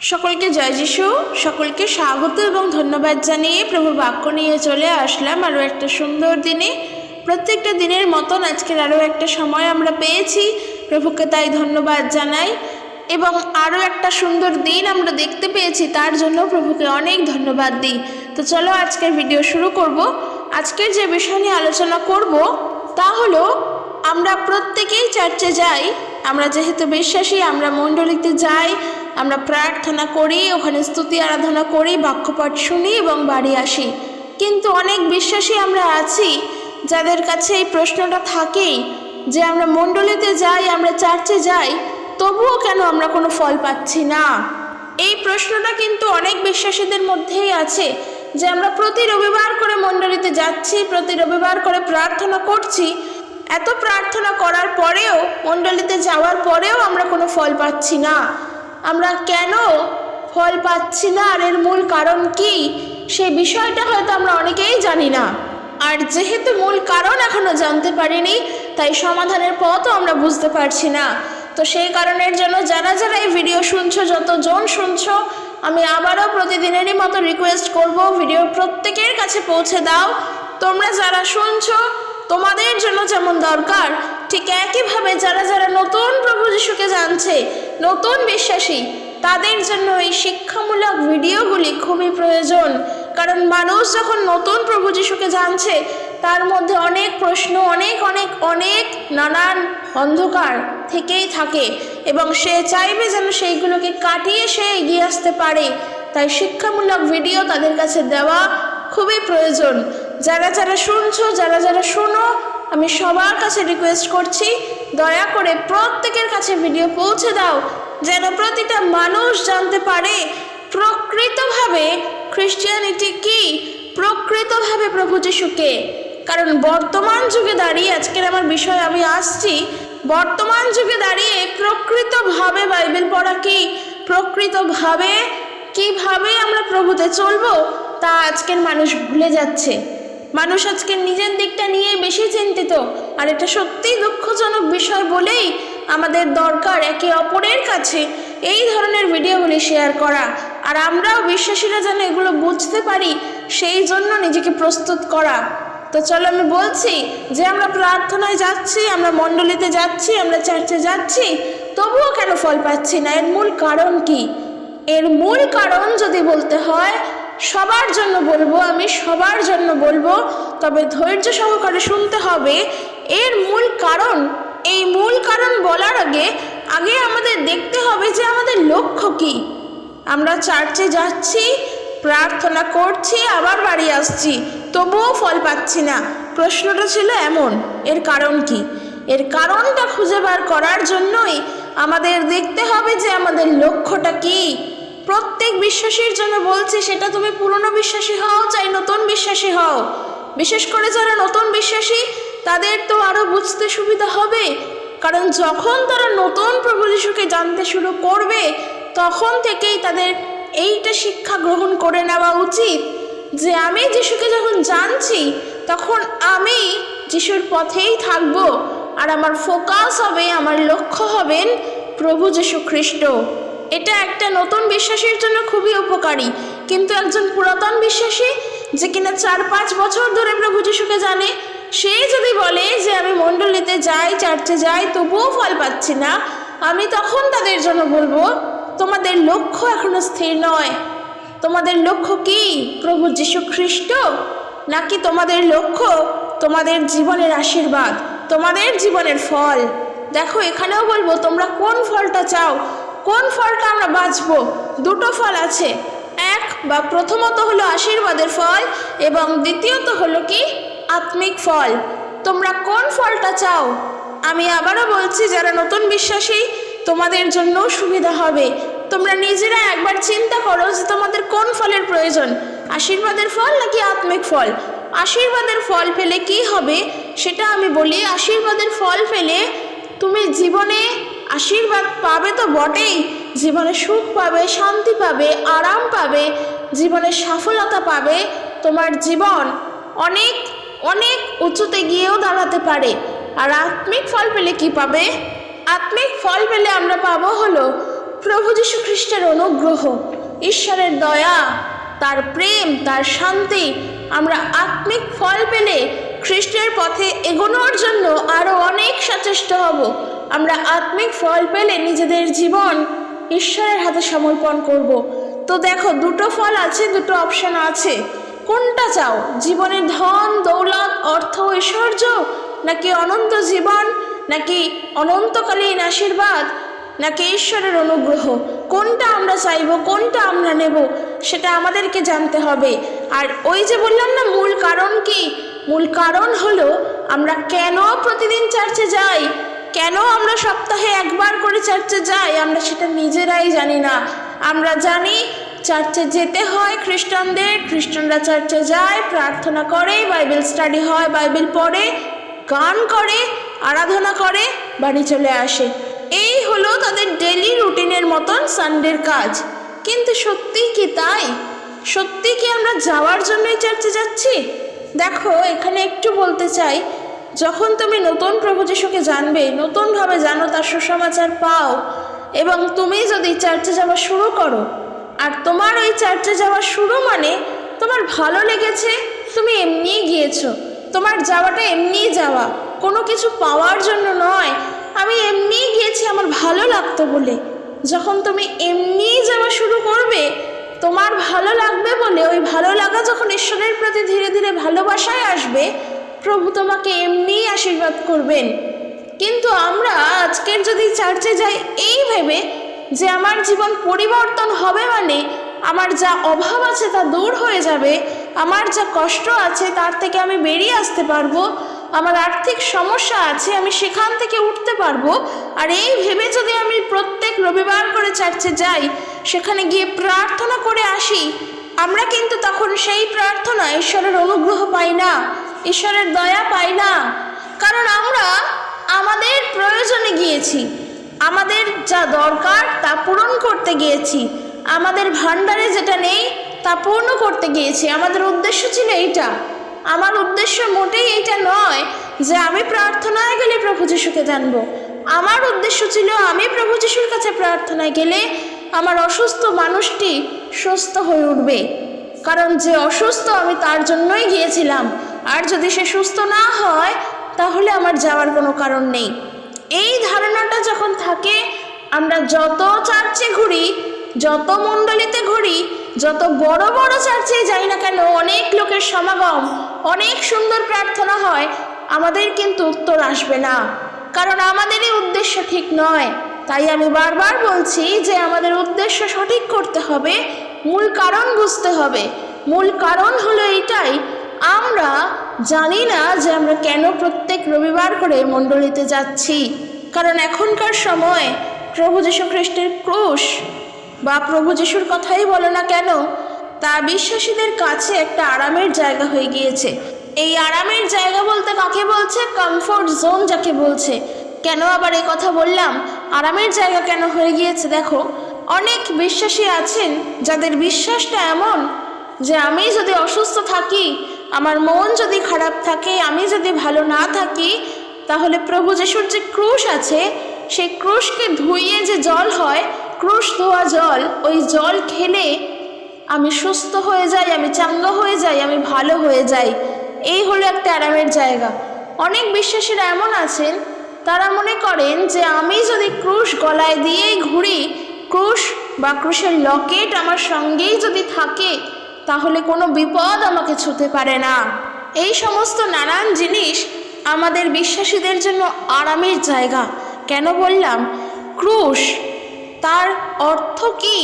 সকলকে জয় যিশু, সকলকে স্বাগত এবং ধন্যবাদ জানিয়ে প্রভুর বাক্য নিয়ে চলে আসলাম। আরও একটা সুন্দর দিনে, প্রত্যেকটা দিনের মতন আজকের আরও একটা সময় আমরা পেয়েছি। প্রভুকে তাই ধন্যবাদ জানাই। এবং আরও একটা সুন্দর দিন আমরা দেখতে পেয়েছি, তার জন্য প্রভুকে অনেক ধন্যবাদ দিই। তো চলো আজকের ভিডিও শুরু করব। আজকের যে বিষয় নিয়ে আলোচনা করব, তা হলো, আমরা প্রত্যেকেই চার্চে যাই, আমরা যেহেতু বিশ্বাসী, আমরা মণ্ডলীতে যাই আমরা প্রার্থনা করি, ওখানে স্তুতি, আরাধনা করি, বাক্যপাঠ শুনি এবং বাড়ি আসি। কিন্তু অনেক বিশ্বাসী আমরা আছি যাদের কাছে এই প্রশ্নটা থাকেই যে আমরা মণ্ডলীতে যাই, আমরা চার্চে যাই, তবুও কেন আমরা কোনো ফল পাচ্ছি না? এই প্রশ্নটা কিন্তু অনেক বিশ্বাসীদের মধ্যেই আছে যে আমরা প্রতি রবিবার করে মণ্ডলীতে যাচ্ছি, প্রতি রবিবার করে প্রার্থনা করছি। এত প্রার্থনা করার পরেও, মণ্ডলীতে যাওয়ার পরেও আমরা কোনো ফল পাচ্ছি না। আমরা কেন ফল পাচ্ছি না? আর এর মূল কারণ কি? সেই বিষয়টা হয়তো আমরা অনেকেই জানি না। আর যেহেতু মূল কারণ এখনও জানতে পারিনি, তাই সমাধানের পথও আমরা বুঝতে পারছি না। তো সেই কারণের জন্য যারা যারা এই ভিডিও শুনছো, যতজন শুনছো, আমি আবারও প্রতিদিনেরই মতো রিকোয়েস্ট করব ভিডিও প্রত্যেকের কাছে পৌঁছে দাও। তোমরা যারা শুনছো, তোমাদের জন্য যেমন দরকার, ঠিক একইভাবে যারা যারা নতুন প্রভু যিশুকে জানছে নতুন বিশ্বাসী। তাদের জন্য এই শিক্ষামূলক ভিডিওগুলি খুবই প্রয়োজন। কারণ মানুষ যখন নতুন প্রভু যিশুকে জানছে, তার মধ্যে অনেক প্রশ্ন, অনেক অনেক অনেক নানান অন্ধকার থেকেই থাকে এবং সে চাইবে যেন সেইগুলোকে কাটিয়ে সে এগিয়ে আসতে পারে। তাই শিক্ষামূলক ভিডিও তাদের কাছে দেওয়া খুবই প্রয়োজন। যারা যারা শুনছো, যারা যারা শোনো, আমি সবার কাছে রিকোয়েস্ট করছি দয়া করে প্রত্যেকের কাছে ভিডিও পৌঁছে দাও, যেন প্রতিটা মানুষ জানতে পারে প্রকৃতভাবে খ্রিস্টিয়ানিটি কি? প্রকৃতভাবে প্রভু যিশুকে। কারণ বর্তমান যুগে দাঁড়িয়ে, আজকের আমার বিষয় আমি আসছি, বর্তমান যুগে দাঁড়িয়ে প্রকৃতভাবে বাইবেল পড়া কি? প্রকৃতভাবে কীভাবে আমরা প্রভুতে চলবো? তা আজকের মানুষ ভুলে যাচ্ছে। মানুষ আজকে নিজের দিকটা নিয়ে বেশি চিন্তিত। আর এটা সত্যিই দুঃখজনক বিষয় বলেই আমাদের দরকার একে অপরের কাছে এই ধরনের ভিডিওগুলি শেয়ার করা। আর আমরাও বিশ্বাসীরা যেন এগুলো বুঝতে পারি, সেই জন্য নিজেকে প্রস্তুত করা। তো চলো আমি বলছি যে আমরা প্রার্থনায় যাচ্ছি, আমরা মণ্ডলীতে যাচ্ছি, আমরা চার্চে যাচ্ছি, তবুও কেন ফল পাচ্ছি না? এর মূল কারণ কি? এর মূল কারণ যদি বলতে হয়, সবার জন্য বলব, আমি সবার জন্য বলব, তবে ধৈর্য সহকারে শুনতে হবে এর মূল কারণ, এই মূল কারণ বলার আগে আগে আমাদের দেখতে হবে যে আমাদের লক্ষ্য কি। আমরা চার্চে যাচ্ছি, প্রার্থনা করছি, আবার বাড়ি আসছি, তবুও ফল পাচ্ছি না। প্রশ্নটা ছিল এমন, এর কারণ কি? এর কারণটা খুঁজে বার করার জন্যই আমাদের দেখতে হবে যে আমাদের লক্ষ্যটা কি। প্রত্যেক বিশ্বাসীর জন্য বলছি, সেটা তুমি পুরনো বিশ্বাসী হও, চাই নতুন বিশ্বাসী হও। বিশেষ করে যারা নতুন বিশ্বাসী তাদের তো আরও বুঝতে সুবিধা হবে। কারণ যখন তারা নতুন প্রভু যিশুকে জানতে শুরু করবে, তখন থেকেই তাদের এইটা শিক্ষা গ্রহণ করে নেওয়া উচিত যে আমি যিশুকে যখন জানছি, তখন আমি যিশুর পথেই থাকব আর আমার ফোকাস হবে, আমার লক্ষ্য হবেন প্রভু যিশু খ্রিস্ট। এটা একটা নতুন বিশ্বাসীর জন্য খুবই উপকারী। কিন্তু একজন পুরাতন বিশ্বাসী যে কিনা চার পাঁচ বছর ধরে প্রভু যিশুকে জানে সে যদি বলে যে আমি মণ্ডলীতে যাই, চার্চে যাই, তবুও ফল পাচ্ছি না, আমি তখন তাদের জন্য বলব, তোমাদের লক্ষ্য এখনও স্থির নয়। তোমাদের লক্ষ্য কি, প্রভু যীশু খ্রিস্ট নাকি তোমাদের লক্ষ্য তোমাদের জীবনের আশীর্বাদ, তোমাদের জীবনের ফল? দেখো, এখানেও বলব, তোমরা কোন ফলটা চাও? কোন ফলটা আমরা বাঁচবো? দুটো ফল আছে। এক বা প্রথমত হলো আশীর্বাদের ফল, এবং দ্বিতীয়ত হলো কি? আত্মিক ফল। তোমরা কোন ফলটা চাও? আমি আবারও বলছি, যারা নতুন বিশ্বাসী, তোমাদের জন্যও সুবিধা হবে। তোমরা নিজেরা একবার চিন্তা করো যে তোমাদের কোন ফলের প্রয়োজন। আশীর্বাদের ফল নাকি আত্মিক ফল? আশীর্বাদের ফল পেলে কি হবে? সেটা আমি বলি, আশীর্বাদের ফল পেলে তুমি জীবনে আশীর্বাদ পাবে তো বটেই। জীবনে সুখ পাবে, শান্তি পাবে, আরাম পাবে, জীবনে সফলতা পাবে। তোমার জীবন অনেক অনেক উঁচুতে গিয়েও দাঁড়াতে পারে। আর আত্মিক ফল পেলে কি পাবে? আত্মিক ফল পেলে আমরা পাবো হলো প্রভু যীশু খ্রিস্টের অনুগ্রহ, ঈশ্বরের দয়া, তার প্রেম, তার শান্তি। আমরা আত্মিক ফল পেলে খ্রিস্টের পথে এগোনোর জন্য আরও অনেক সচেষ্ট হব। আমরা আত্মিক ফল পেলে নিজেদের জীবন ঈশ্বরের হাতে সমর্পণ করব। তো দেখো, দুটো ফল আছে, দুটো অপশন আছে। কোনটা চাও? জীবনের ধন, দৌলত, অর্থ, ঐশ্বর্য? নাকি অনন্ত জীবন? নাকি অনন্তকালীন আশীর্বাদ? নাকি ঈশ্বরের অনুগ্রহ? কোনটা আমরা চাইব? কোনটা আমরা নেব? সেটা আমাদেরকে জানতে হবে। আর ওই যে বললাম না, মূল কারণ কি? মূল কারণ হলো, আমরা কেন প্রতিদিন চার্চে যাই? কেন আমরা সপ্তাহে একবার করে চার্চে যাই? আমরা সেটা নিজেরাই জানি না। আমরা জানি চার্চে যেতে হয় খ্রিস্টানদের, খ্রিস্টানরা চার্চে যায়, প্রার্থনা করে, বাইবেল স্টাডি হয়, বাইবেল পড়ে, গান করে, আরাধনা করে, বাড়ি চলে আসে। এই হলো তাদের ডেলি রুটিনের মতন সানডের কাজ। কিন্তু সত্যি কি তাই? সত্যি কি আমরা যাওয়ার জন্যই চার্চে যাচ্ছি? দেখো, এখানে একটু বলতে চাই, যখন তুমি নতুন প্রভু যিশুকে জানবে, নতুনভাবে জানো তার সুসমাচার পাও, এবং তুমি যদি চার্চে যাওয়া শুরু করো আর তোমার ওই চার্চে যাওয়া শুরু মানে তোমার ভালো লেগেছে? তুমি এমনিই গিয়েছো। তোমার যাওয়াটা এমনিই যাওয়া। কোনো কিছু পাওয়ার জন্য নয়। আমি এমনিই গিয়েছি, আমার ভালো লাগতো বলে। যখন তুমি এমনিই যাওয়া শুরু করবে, তোমার ভালো লাগবে বলে, ওই ভালো লাগা যখন ঈশ্বরের প্রতি ধীরে ধীরে ভালোবাসায় আসবে, প্রভু তোমাকে এমনিই আশীর্বাদ করবেন। কিন্তু আমরা আজকের যদি চার্চে যাই এই ভেবে যে আমার জীবন পরিবর্তন হবে মানে আমার যা অভাব আছে তা দূর হয়ে যাবে, আমার যা কষ্ট আছে তার থেকে আমি বেরিয়ে আসতে পারব, আমার আর্থিক সমস্যা আছে আমি সেখান থেকে উঠতে পারব। আর এই ভেবে যদি আমি প্রত্যেক রবিবার করে চার্চে যাই, সেখানে গিয়ে প্রার্থনা করে আসি, আমরা কিন্তু তখন সেই প্রার্থনা ঈশ্বরের অনুগ্রহ পাই না, ঈশ্বরের দয়া পাই না। কারণ আমরা আমাদের প্রয়োজনে গিয়েছি। আমাদের যা দরকার তা পূরণ করতে গিয়েছি। আমাদের ভান্ডারে যেটা নেই, তা পূর্ণ করতে গিয়েছি। আমাদের উদ্দেশ্য ছিল এইটা। আমার উদ্দেশ্য মোটেই এইটা নয় যে আমি প্রার্থনায় গেলে প্রভু যিশুকে জানব। আমার উদ্দেশ্য ছিল আমি প্রভু যিশুর কাছে প্রার্থনায় গেলে আমার অসুস্থ মানুষটি সুস্থ হয়ে উঠবে। কারণ যে অসুস্থ আমি তার জন্যই গিয়েছিলাম। আর যদি সে সুস্থ না হয়, তাহলে আমার যাওয়ার কোনো কারণ নেই। এই ধারণাটা যখন থাকে, আমরা যত চার্চে ঘুরি, যত মণ্ডলীতে ঘুরি, যত বড় বড় চার্চে যাই না কেন, অনেক লোকের সমাগম, অনেক সুন্দর প্রার্থনা হয়, আমাদের কিন্তু উত্তর আসবে না। কারণ আমাদেরই উদ্দেশ্য ঠিক নয়। তাই আমি বারবার বলছি যে আমাদের উদ্দেশ্য সঠিক করতে হবে, মূল কারণ বুঝতে হবে। মূল কারণ হলো এইটাই, আমরা জানি না যে আমরা কেন প্রত্যেক রবিবার করে মণ্ডলীতে যাচ্ছি। কারণ এখনকার সময় প্রভু যীশু খ্রিস্টের ক্রুশ বা প্রভু যিশুর কথাই বলো না কেন, তা বিশ্বাসীদের কাছে একটা আরামের জায়গা হয়ে গিয়েছে। এই আরামের জায়গা বলতে কাকে বলছে? কমফোর্ট জোন যাকে বলছে। কেন আবার এই কথা বললাম? আরামের জায়গা কেন হয়ে গিয়েছে দেখো। অনেক বিশ্বাসী আছেন যাদের বিশ্বাসটা এমন যে আমি যদি অসুস্থ থাকি আমার মন যদি খারাপ থাকে, আমি যদি ভালো না থাকি, তাহলে প্রভু যিশুর যে ক্রুশ আছে, সেই ক্রুশকে ধুইয়ে যে জল হয়, ক্রুশ ধোয়া জল, ওই জল খেলে আমি সুস্থ হয়ে যাই, আমি চাঙ্গা হয়ে যাই, আমি ভালো হয়ে যাই। এই হলো একটা আরামের জায়গা। অনেক বিশ্বাসীরা এমন আছেন, তারা মনে করেন যে আমি যদি ক্রুশ গলায় দিয়েই ঘুরি, ক্রুশ বা ক্রুশের লকেট আমার সঙ্গেই যদি থাকে তাহলে কোনো বিপদ আমাকে ছুতে পারে না। এই সমস্ত নানান জিনিস আমাদের বিশ্বাসীদের জন্য আরামের জায়গা। কেন বললাম? ক্রুশ। তার অর্থ কি?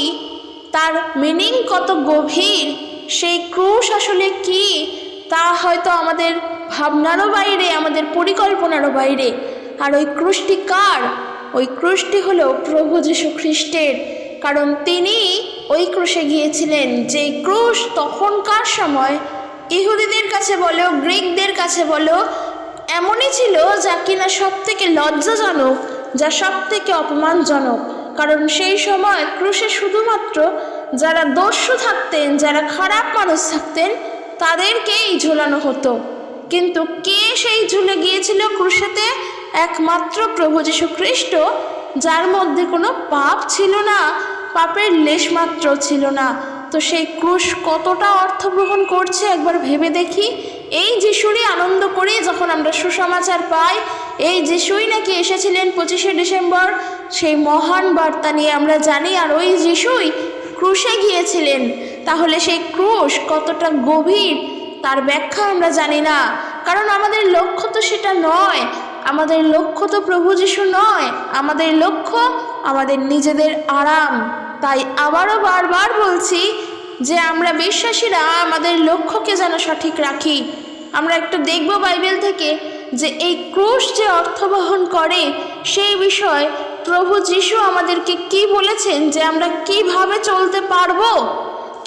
তার মিনিং কত গভীর? সেই ক্রুশ আসলে কি? তা হয়তো আমাদের ভাবনারও বাইরে, আমাদের পরিকল্পনারও বাইরে। আর ওই ক্রুশটি কার? ওই ক্রুশটি হলো প্রভু যীশু খ্রিস্টের। কারণ তিনি ওই ক্রুশে গিয়েছিলেন যে ক্রুশ তখনকার সময় ইহুদিদের কাছে বলো, গ্রিকদের কাছে বলো, এমনই ছিল যা কিনা সব থেকে লজ্জাজনক, যা সব থেকে অপমানজনক। কারণ সেই সময় ক্রুশে শুধুমাত্র যারা দস্যু থাকতেন, যারা খারাপ মানুষ থাকতেন, তাদেরকেই ঝোলানো হতো। কিন্তু কে সেই ঝুলে গিয়েছিল ক্রুশেতে? একমাত্র প্রভু যীশু খ্রিস্ট যার মধ্যে কোনো পাপ ছিল না। পাপের লেশমাত্র ছিল না। তো সেই ক্রুশ কতটা অর্থগ্রহণ করছে একবার ভেবে দেখি। এই যিশুরই আনন্দ করি যখন আমরা সুসমাচার পাই, এই যিশুই নাকি এসেছিলেন পঁচিশে ডিসেম্বর, সেই মহান বার্তা নিয়ে আমরা জানি, আর ওই যিশুই ক্রুশে গিয়েছিলেন। তাহলে সেই ক্রুশ কতটা গভীর, তার ব্যাখ্যা আমরা জানি না। কারণ আমাদের লক্ষ্য তো সেটা নয়। আমাদের লক্ষ্য তো প্রভু যিশু নয়। আমাদের লক্ষ্য আমাদের নিজেদের আরাম। তাই আবারও বারবার বলছি যে আমরা বিশ্বাসীরা আমাদের লক্ষ্যকে যেন সঠিক রাখি। আমরা একটু দেখব বাইবেল থেকে যে এই ক্রুশ যে অর্থ বহন করে, সেই বিষয় প্রভু যিশু আমাদেরকে কি বলেছেন যে আমরা কীভাবে চলতে পারব?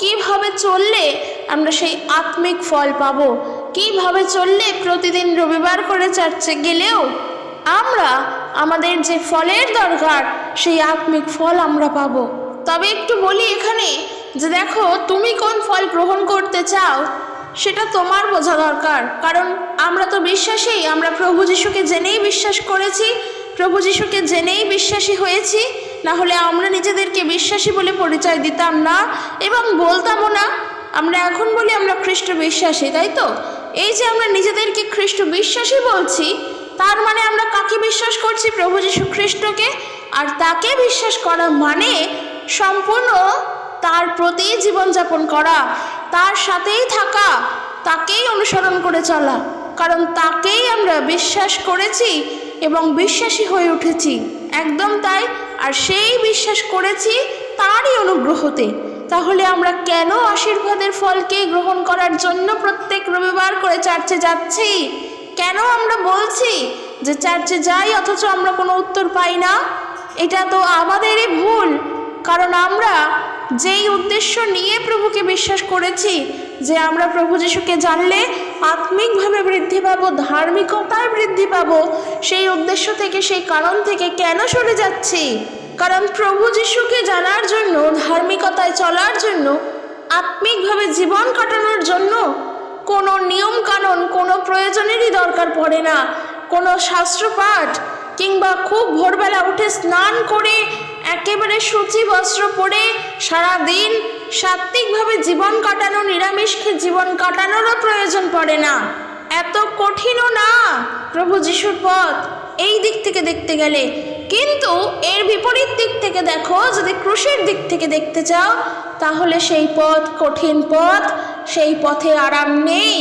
কীভাবে চললে আমরা সেই আত্মিক ফল পাবো? কীভাবে চললে প্রতিদিন রবিবার করে চার্চে গেলেও আমরা আমাদের যে ফলের দরকার, সেই আত্মিক ফল আমরা পাবো? তবে একটু বলি এখানে যে দেখো, তুমি কোন ফল গ্রহণ করতে চাও, সেটা তোমার বোঝা দরকার। কারণ আমরা তো বিশ্বাসী আমরা প্রভু যিশুকে জেনেই বিশ্বাস করেছি, প্রভু যিশুকে জেনেই বিশ্বাসী হয়েছি, না হলে আমরা নিজেদেরকে বিশ্বাসী বলে পরিচয় দিতাম না এবং বলতামও না। আমরা এখন বলি আমরা খ্রিস্ট বিশ্বাসী, তাই তো? এই যে আমরা নিজেদেরকে খ্রিস্ট বিশ্বাসী বলছি, তার মানে আমরা কাকে বিশ্বাস করছি? প্রভু যীশু খ্রিস্টকে। আর তাকে বিশ্বাস করা মানে সম্পূর্ণ তার প্রতি জীবনযাপন করা, তার সাথেই থাকা, তাকেই অনুসরণ করে চলা। কারণ তাকেই আমরা বিশ্বাস করেছি এবং বিশ্বাসী হয়ে উঠেছি। একদম তাই। আর সেই বিশ্বাস করেছি তারই অনুগ্রহতে। তাহলে আমরা কেন আশীর্বাদের ফলকে গ্রহণ করার জন্য প্রত্যেক রবিবার করে চার্চে যাচ্ছি? কেন আমরা বলছি যে চার্চে যাই অথচ আমরা কোনো উত্তর পাই না? এটা তো আমাদেরই ভুল। কারণ আমরা যেই উদ্দেশ্য নিয়ে প্রভুকে বিশ্বাস করেছি, যে আমরা প্রভু যিশুকে জানলে আত্মিকভাবে বৃদ্ধি পাবো, ধার্মিকতায় বৃদ্ধি পাবো, সেই উদ্দেশ্য থেকে, সেই কারণ থেকে কেন সরে যাচ্ছি? কারণ প্রভু যিশুকে জানার জন্য, ধার্মিকতায় চলার জন্য, আত্মিকভাবে জীবন কাটানোর জন্য কোনো নিয়ম কানুন কোনো প্রয়োজনেরই দরকার পড়ে না। কোনো শাস্ত্রপাঠ কিংবা খুব ভোরবেলা উঠে স্নান করে একেবারে সূচি বস্ত্র পরে সারাদিন সাত্ত্বিকভাবে জীবন কাটানো নিরামিষ খেয়ে জীবন কাটানোরও প্রয়োজন পড়ে না। এত কঠিনও না, প্রভু যিশুর পথ। এই দিক থেকে দেখতে গেলে। কিন্তু এর বিপরীত দিক থেকে দেখো, যদি ক্রুশের দিক থেকে দেখতে চাও, তাহলে সেই পথ কঠিন পথ, সেই পথে আরাম নেই।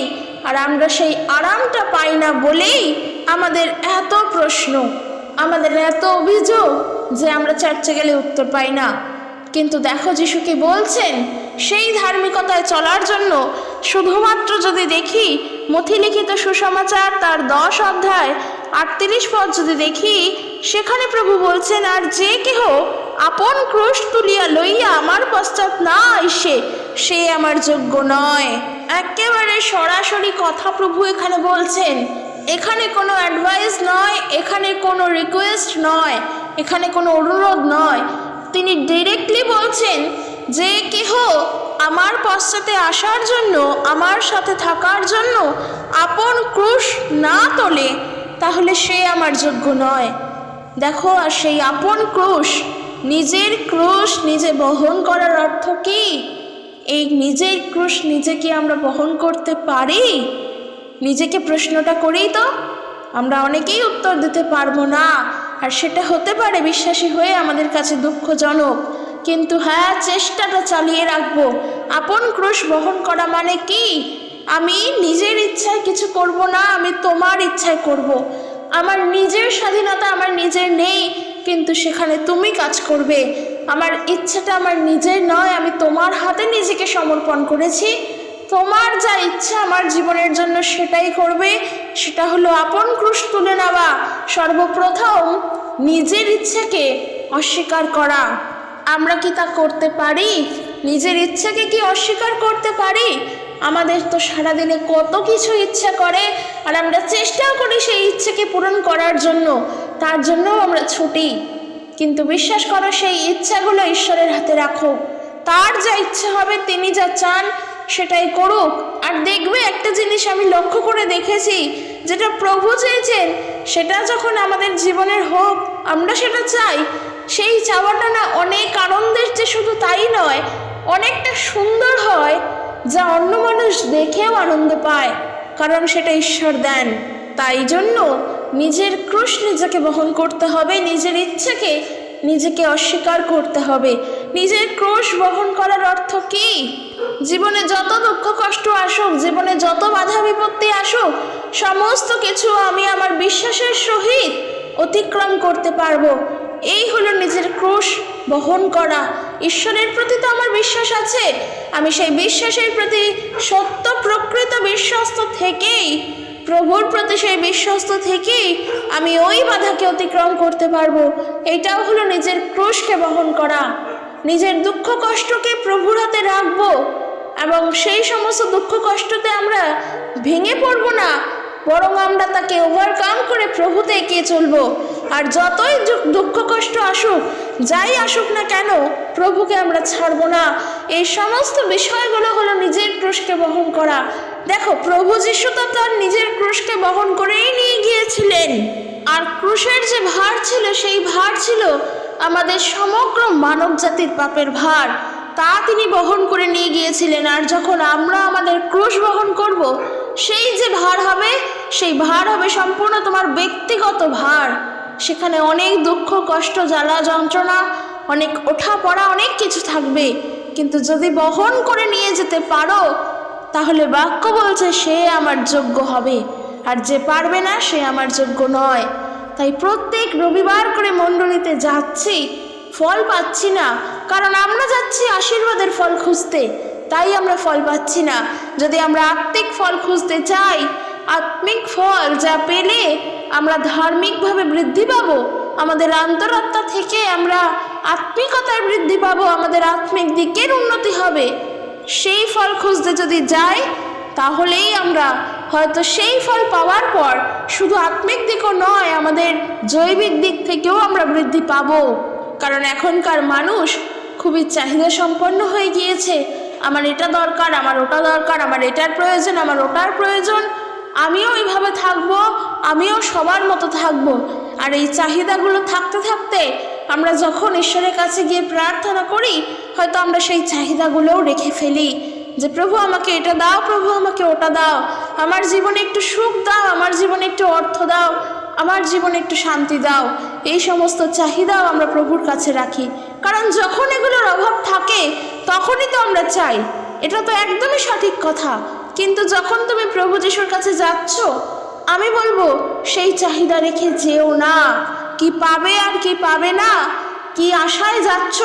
আর আমরা সেই আরামটা পাই না বলেই আমাদের এত প্রশ্ন, আমাদের এত অভিযোগ। যে আমরা চার্চে গেলে উত্তর পাই না। কিন্তু দেখো যিশু কি বলছেন? সেই ধার্মিকতায় চলার জন্য শুধুমাত্র যদি দেখি মথিলিখিত সুসমাচার তার দশ অধ্যায় আটত্রিশ পদ যদি দেখি, সেখানে প্রভু বলছেন, আর যে কেহ আপন ক্রোশ তুলিয়া লইয়া আমার পশ্চাৎ না আইসে সে আমার যোগ্য নয়। একেবারে সরাসরি কথা প্রভু এখানে বলছেন। এখানে কোনো অ্যাডভাইস নয়, এখানে কোনো রিকোয়েস্ট নয়, এখানে কোনো অনুরোধ নয়। তিনি ডিরেক্টলি বলছেন যে, কেহ আমার পশ্চাতে আসার জন্য, আমার সাথে থাকার জন্য আপন ক্রুশ না তোলে, তাহলে সে আমার যোগ্য নয়। দেখো, আর সেই আপন ক্রুশ, নিজের ক্রুশ নিজে বহন করার অর্থ কি? এই নিজের ক্রুশ নিজে কি আমরা বহন করতে পারি? নিজেকে প্রশ্নটা করেই তো আমরা অনেকেই উত্তর দিতে পারব না। আর সেটা হতে পারে বিশ্বাসী হয়ে আমাদের কাছে দুঃখজনক। কিন্তু হ্যাঁ চেষ্টাটা চালিয়ে রাখব। আপন ক্রুশ বহন করা মানে কি? আমি নিজের ইচ্ছায় কিছু করব না, আমি তোমার ইচ্ছায় করব। আমার নিজের স্বাধীনতা আমার নিজের নেই, কিন্তু সেখানে তুমি কাজ করবে। আমার ইচ্ছাটা আমার নিজের নয়, আমি তোমার হাতে নিজেকে সমর্পণ করেছি। তোমার যা ইচ্ছা আমার জীবনের জন্য সেটাই করবে। সেটা হলো আপন ক্রুশ তুলে নেওয়া। সর্বপ্রথম নিজের ইচ্ছাকে অস্বীকার করা। আমরা কি তা করতে পারি? নিজের ইচ্ছাকে কি অস্বীকার করতে পারি? আমাদের তো সারাদিনে কত কিছু ইচ্ছা করে, আর আমরা চেষ্টাও করি সেই ইচ্ছেকে পূরণ করার জন্য। তার জন্যও আমরা ছুটি। কিন্তু বিশ্বাস করো, সেই ইচ্ছাগুলো ঈশ্বরের হাতে রাখো। তার যা ইচ্ছা হবে, তিনি যা চান সেটাই করুক। আর দেখবে একটা জিনিস আমি লক্ষ্য করে দেখেছি, যেটা প্রভু চেয়েছেন, সেটা যখন আমাদের জীবনের হোক, আমরা সেটা চাই। সেই চাওয়াটা না অনেক আনন্দের যে শুধু তাই নয়, অনেকটা সুন্দর হয়, যা অন্য মানুষ দেখেও আনন্দ পায়, কারণ সেটা ঈশ্বর দেন। তাই জন্য নিজের ক্রুশ নিজেকে বহন করতে হবে, নিজের ইচ্ছেকে নিজেকে অস্বীকার করতে হবে। নিজের ক্রোশ বহন করার অর্থ কি? জীবনে যত দুঃখ, কষ্ট আসুক, জীবনে যত বাধা, বিপত্তি আসুক, সমস্ত কিছু আমি আমার বিশ্বাসের সহিত অতিক্রম করতে পারব। এই হলো নিজের ক্রোশ বহন করা। ঈশ্বরের প্রতি তো আমার বিশ্বাস আছে। আমি সেই বিশ্বাসের প্রতি সত্য, প্রকৃত বিশ্বস্ত থেকেই প্রভুর প্রতি সেই বিশ্বস্ত থেকেই আমি ওই বাধাকে অতিক্রম করতে পারব। এটাও হলো নিজের ক্রুশকে বহন করা। নিজের দুঃখ কষ্টকে প্রভুর হাতে রাখব এবং সেই সমস্ত দুঃখ কষ্টতে আমরা ভেঙে পড়ব না, বরং আমরা তাকে ওভারকাম করে প্রভুতে এগিয়ে চলবো। আর যতই দুঃখ কষ্ট আসুক, যাই আসুক না কেন, প্রভুকে আমরা ছাড়বো না। এই সমস্ত বিষয়গুলো হলো নিজের ক্রুশকে বহন করা। দেখো, প্রভু যিশু তো তার নিজের ক্রুশকে বহন করেই নিয়ে গিয়েছিলেন। আর ক্রুশের যে ভার ছিল, সেই ভার ছিল আমাদের সমগ্র মানব জাতির পাপের ভার। তা তিনি বহন করে নিয়ে গিয়েছিলেন, আর যখন আমরা আমাদের ক্রুশ বহন করব, সেই যে ভার হবে, সেই ভার হবে সম্পূর্ণ তোমার ব্যক্তিগত ভার। সেখানে অনেক দুঃখ, কষ্ট, জ্বালা, যন্ত্রণা, অনেক ওঠা পড়া, অনেক কিছু থাকবে। কিন্তু যদি বহন করে নিয়ে যেতে পারো, তাহলে বাক্য বলছে, সে আমার যোগ্য হবে। আর যে পারবে না, সে আমার যোগ্য নয়। তাই প্রত্যেক রবিবার করে মণ্ডলীতে যাচ্ছি, ফল পাচ্ছি না। কারণ আমরা যাচ্ছি আশীর্বাদের ফল খুঁজতে, তাই আমরা ফল পাচ্ছি না। যদি আমরা আত্মিক ফল খুঁজতে চাই, আত্মিক ফল যা পেলে আমরা ধার্মিকভাবে বৃদ্ধি পাবো, আমাদের অন্তরাত্মা থেকে আমরা আত্মিকতার বৃদ্ধি পাবো, আমাদের আত্মিক দিকের উন্নতি হবে। সেই ফল খুঁজতে যদি যাই, তাহলেই আমরা হয়তো সেই ফল পাওয়ার পর শুধু আত্মিক দিকও নয়, আমাদের জৈবিক দিক থেকেও আমরা বৃদ্ধি পাবো। কারণ এখনকার মানুষ খুবই চাহিদা সম্পন্ন হয়ে গিয়েছে। আমার এটা দরকার, আমার ওটা দরকার, আমার এটার প্রয়োজন, আমার ওটার প্রয়োজন। আমিও এইভাবে থাকব, আমিও সবার মতো থাকব। আর এই চাহিদাগুলো থাকতে থাকতে আমরা যখন ঈশ্বরের কাছে গিয়ে প্রার্থনা করি, হয়তো আমরা সেই চাহিদাগুলোও রেখে ফেলি যে, প্রভু আমাকে এটা দাও, প্রভু আমাকে ওটা দাও। আমার জীবনে একটু সুখ দাও, আমার জীবনে একটু অর্থ দাও, আমার জীবনে একটু শান্তি দাও। এই সমস্ত চাহিদাও আমরা প্রভুর কাছে রাখি। কারণ যখন এগুলোর অভাব থাকে, তখনই তো আমরা চাই। এটা তো একদমই সঠিক কথা। কিন্তু যখন তুমি প্রভু যিশুর কাছে যাচ্ছ, আমি বলব, সেই চাহিদা রেখে যেও না। কি পাবে আর কি পাবে না? কি আশায় যাচ্ছ,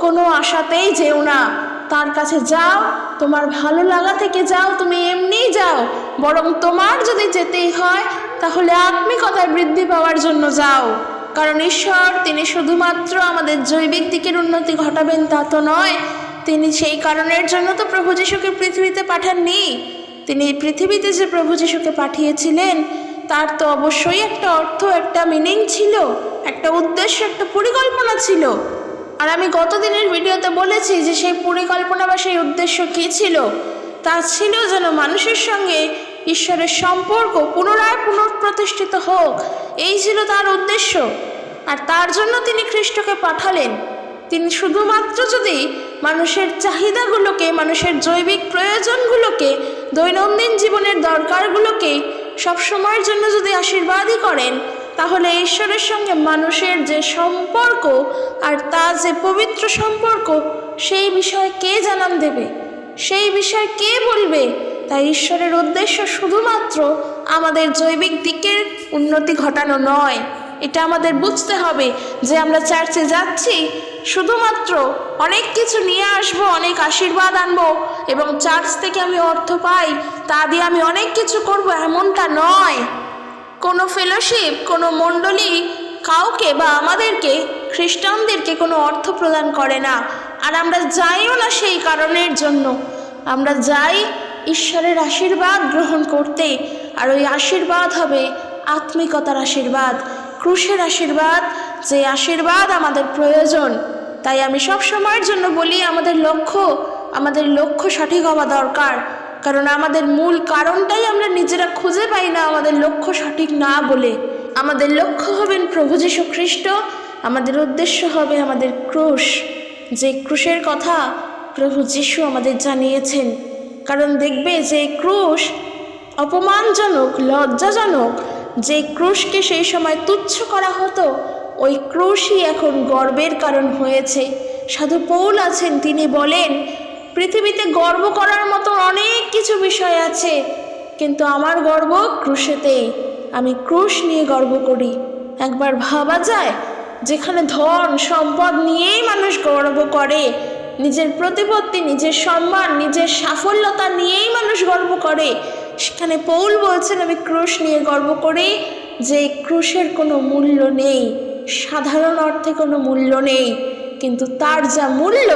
কোনো আশাতেই যেও না। তার কাছে যাও তোমার ভালো লাগা থেকে যাও, তুমি এমনিই যাও। বরং তোমার যদি যেতেই হয়, তাহলে আত্মিকতায় বৃদ্ধি পাওয়ার জন্য যাও। কারণ ঈশ্বর, তিনি শুধুমাত্র আমাদের জৈবিক দিকের উন্নতি ঘটাবেন তা তো নয়, তিনি সেই কারণের জন্য তো প্রভু যিশুকে পৃথিবীতে পাঠাননি। তিনি পৃথিবীতে যে প্রভু যিশুকে পাঠিয়েছিলেন, তার তো অবশ্যই একটা অর্থ, একটা মিনিং ছিল, একটা উদ্দেশ্য, একটা পরিকল্পনা ছিল। আর আমি গত দিনের ভিডিওতে বলেছি যে সেই পরিকল্পনা বা সেই উদ্দেশ্য কী ছিল? তা ছিল যেন মানুষের সঙ্গে ঈশ্বরের সম্পর্ক পুনরায় পুনঃপ্রতিষ্ঠিত হোক। এই ছিল তার উদ্দেশ্য। আর তার জন্য তিনি খ্রিস্টকে পাঠালেন। তিনি শুধুমাত্র যদি মানুষের চাহিদাগুলোকে, মানুষের জৈবিক প্রয়োজনগুলোকে, দৈনন্দিন জীবনের দরকারগুলোকে সবসময়ের জন্য যদি আশীর্বাদই করেন তাহলে ঈশ্বরের সঙ্গে মানুষের যে সম্পর্ক আর তা যে পবিত্র সম্পর্ক, সেই বিষয়ে কে জানান দেবে? সেই বিষয়ে কে বলবে? তাই ঈশ্বরের উদ্দেশ্য শুধুমাত্র আমাদের জৈবিক দিকের উন্নতি ঘটানো নয়। এটা আমাদের বুঝতে হবে যে আমরা চার্চে যাচ্ছি, শুধুমাত্র অনেক কিছু নিয়ে আসব, অনেক আশীর্বাদ আনব এবং চার্চ থেকে আমি অর্থ পাই, তা দিয়ে আমি অনেক কিছু করব, এমনটা নয়। কোনো ফেলোশিপ কোনো মণ্ডলী কাউকে বা আমাদেরকে, খ্রিস্টানদেরকে কোনো অর্থ প্রদান করে না। আর আমরা যাইও না সেই কারণের জন্য। আমরা যাই ঈশ্বরের আশীর্বাদ গ্রহণ করতে। আর ওই আশীর্বাদ হবে আত্মিকতার আশীর্বাদ, ক্রুশের আশীর্বাদ, যে আশীর্বাদ আমাদের প্রয়োজন। তাই আমি সব সময়ের জন্য বলি, আমাদের লক্ষ্য আমাদের লক্ষ্য সঠিক হওয়া দরকার। কারণ আমাদের মূল কারণটাই আমরা নিজেরা খুঁজে পাই না আমাদের লক্ষ্য সঠিক না বলে। আমাদের লক্ষ্য হবেন প্রভু যীশু খ্রিস্ট, আমাদের উদ্দেশ্য হবে আমাদের ক্রুশ। যে ক্রুশের কথা প্রভু যীশু আমাদের জানিয়েছেন। কারণ দেখবে যে ক্রুশ অপমানজনক, লজ্জাজনক। যে ক্রুশকে সেই সময় তুচ্ছ করা হতো, ওই ক্রুশই এখন গর্বের কারণ হয়েছে। সাধু পৌল আছেন, তিনি বলেন পৃথিবীতে গর্ব করার মতো অনেক কিছু বিষয় আছে, কিন্তু আমার গর্ব ক্রুশেতেই। আমি ক্রুশ নিয়ে গর্ব করি। একবার ভাবা যায়, যেখানে ধন, সম্পদ নিয়েই মানুষ গর্ব করে। নিজের প্রতিপত্তি, নিজের সম্মান, নিজের সাফল্যতা নিয়েই মানুষ গর্ব করে। সেখানে পৌল বলছেন, আমি ক্রুশ নিয়ে গর্ব করি যে ক্রুশের কোনো মূল্য নেই, সাধারণ অর্থে কোনো মূল্য নেই, কিন্তু তার যা মূল্য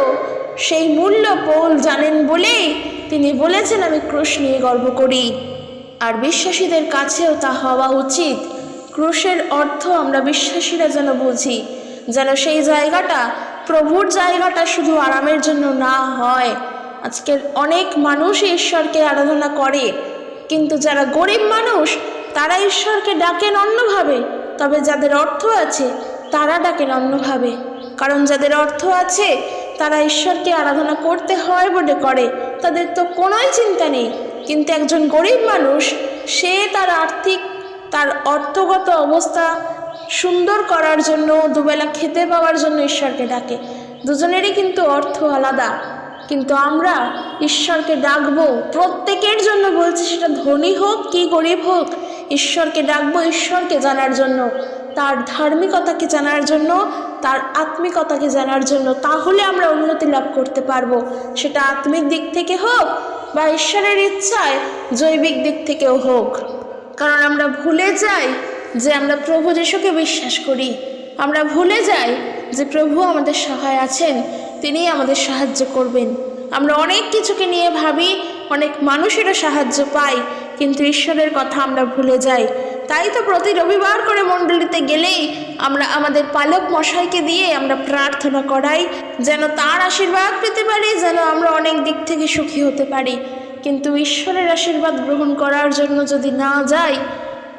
সেই মূল্য পৌল জানেন বলেই তিনি বলেছেন, আমি ক্রুশ নিয়ে গর্ব করি। আর বিশ্বাসীদের কাছেও তা হওয়া উচিত। ক্রুশের অর্থ আমরা বিশ্বাসীরা যেন বুঝি, যেন সেই জায়গাটা, প্রভুর জায়গাটা শুধু আরামের জন্য না হয়। আজকের অনেক মানুষ ঈশ্বরকে আরাধনা করে, কিন্তু যারা গরিব মানুষ, তারা ঈশ্বরকে ডাকেন অন্যভাবে। তবে যাদের অর্থ আছে, তারা ডাকেন অন্যভাবে। কারণ যাদের অর্থ আছে তারা ঈশ্বরকে আরাধনা করতে হয় বলে করে, তাদের তো কোনোই চিন্তা নেই। কিন্তু একজন গরিব মানুষ, সে তার আর্থিক, তার অর্থগত অবস্থা সুন্দর করার জন্য, দুবেলা খেতে পাওয়ার জন্য ঈশ্বরকে ডাকে। দুজনেরই কিন্তু অর্থ আলাদা। কিন্তু আমরা ঈশ্বরকে ডাকবো, প্রত্যেকের জন্য বলছি, সেটা ধনী হোক কি গরিব হোক, ঈশ্বরকে ডাকবো ঈশ্বরকে জানার জন্য। তার ধার্মিকতাকে জানার জন্য, তার আত্মিকতাকে জানার জন্য তাহলে আমরা উন্নতি লাভ করতে পারব। সেটা আত্মিক দিক থেকে হোক বা ঈশ্বরের ইচ্ছায় জৈবিক দিক থেকেও হোক। কারণ আমরা ভুলে যাই যে আমরা প্রভু যিশুকে বিশ্বাস করি। আমরা ভুলে যাই যে প্রভু আমাদের সহায় আছেন তিনি আমাদের সাহায্য করবেন। আমরা অনেক কিছুকে নিয়ে ভাবি, অনেক মানুষেরও সাহায্য পাই, কিন্তু ঈশ্বরের কথা আমরা ভুলে যাই। তাই তো প্রতি রবিবার করে মণ্ডলীতে গেলেই আমরা আমাদের পালক মশাইকে দিয়ে আমরা প্রার্থনা করাই, যেন তার আশীর্বাদ পেতে পারি, যেন আমরা অনেক দিক থেকে সুখী হতে পারি। কিন্তু ঈশ্বরের আশীর্বাদ গ্রহণ করার জন্য যদি না যাই,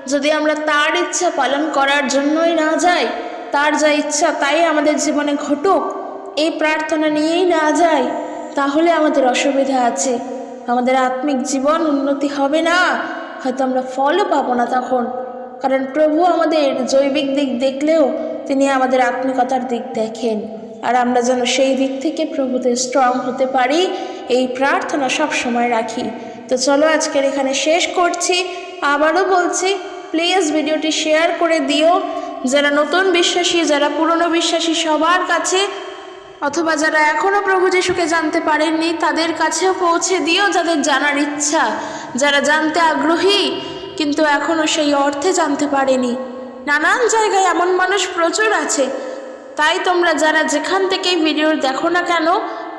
যদি আমরা তার ইচ্ছা পালন করার জন্যই না যাই, তার যা ইচ্ছা তাই আমাদের জীবনে ঘটুক, এই প্রার্থনা নিয়েই না যাই, তাহলে আমাদের অসুবিধা আছে। আমাদের আত্মিক জীবন উন্নতি হবে না। হয়তো আমরা ফলও পাবো না তখন। কারণ প্রভু আমাদের জৈবিক দিক দেখলেও তিনি আমাদের আত্মিকতার দিক দেখেন। আর আমরা যেন সেই দিক থেকে প্রভুতে স্ট্রং হতে পারি, এই প্রার্থনা সব সময় রাখি। তো চলো আজকের এখানে শেষ করছি। আবারও বলছি প্লিজ ভিডিওটি শেয়ার করে দিও। যারা নতুন বিশ্বাসী, যারা পুরনো বিশ্বাসী সবার কাছে, অথবা যারা এখনও প্রভু যিশুকে জানতে পারেননি, তাদের কাছেও পৌঁছে দিও যাদের জানার ইচ্ছা। যারা জানতে আগ্রহী, কিন্তু এখনও সেই অর্থে জানতে পারেনি। নানান জায়গায় এমন মানুষ প্রচুর আছে। তাই তোমরা যারা যেখান থেকেই ভিডিও দেখো না কেন,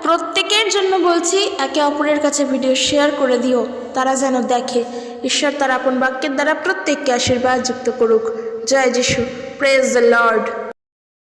প্রত্যেকের জন্য বলছি, একে অপরের কাছে ভিডিও শেয়ার করে দিও। তারা যেন দেখে। ঈশ্বর তার আপন বাক্যের দ্বারা প্রত্যেককে আশীর্বাদ যুক্ত করুক। জয় যিশু। Praise the Lord